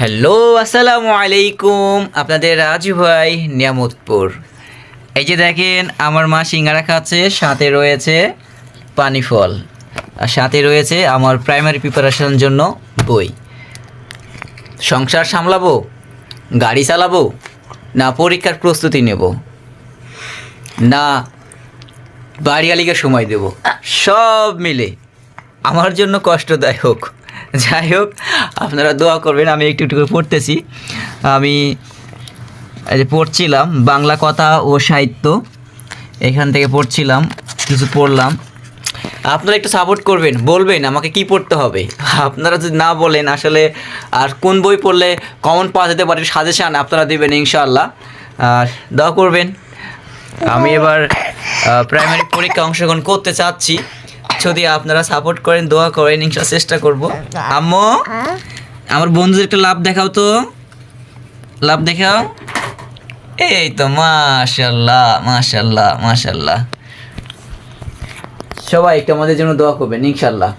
Hello, আসসালামু আলাইকুম। আপনাদের রাজু ভাই, নিয়ামতপুর। এই যে দেখেন, আমার মা সিঙ্গারা খাচ্ছে, সাথে রয়েছে পানি ফল। আর সাথে রয়েছে আমার প্রাইমারি প্রিপারেশন জন্য বই। সংসার সামলাবো, গাড়ি চালাবো, না পরীক্ষার প্রস্তুতি নেব, না বাড়িয়ালিকে সময় দেব, সব মিলে। আমার জন্য কষ্টদায়ক। যাই হোক, আপনারা দোয়া করবেন, আমি একটু একটু পড়তেছি। আমি পড়ছিলাম, বাংলা কথা ও সাহিত্য। এখান থেকে পড়ছিলাম, কিছু পড়লাম। আপনারা একটু সাপোর্ট করবেন, বলবেন আমাকে কি পড়তে হবে। আপনারা যদি না বলেন, আসলে আর কোন বই পড়লে কমন পাওয়া যেতে পারে সাজেশান আপনারা দেবেন, ইনশাআল্লাহ। আর দোয়া করবেন। আমি এবার প্রাইমারি পরীক্ষা অংশগ্রহণ করতে চাচ্ছি। যদি আপনারা সাপোর্ট করেন, দোয়া করেন ইনশা চেষ্টা করব। আম্মু, আমার বন্ধুদের একটা লাভ দেখাও তো। লাভ দেখাও। এই তো মাশাল্লাহ মাশাল্লাহ মাশাল্লাহ সবাই একটু আমাদের জন্য দোয়া করবেন ইনশাল্লাহ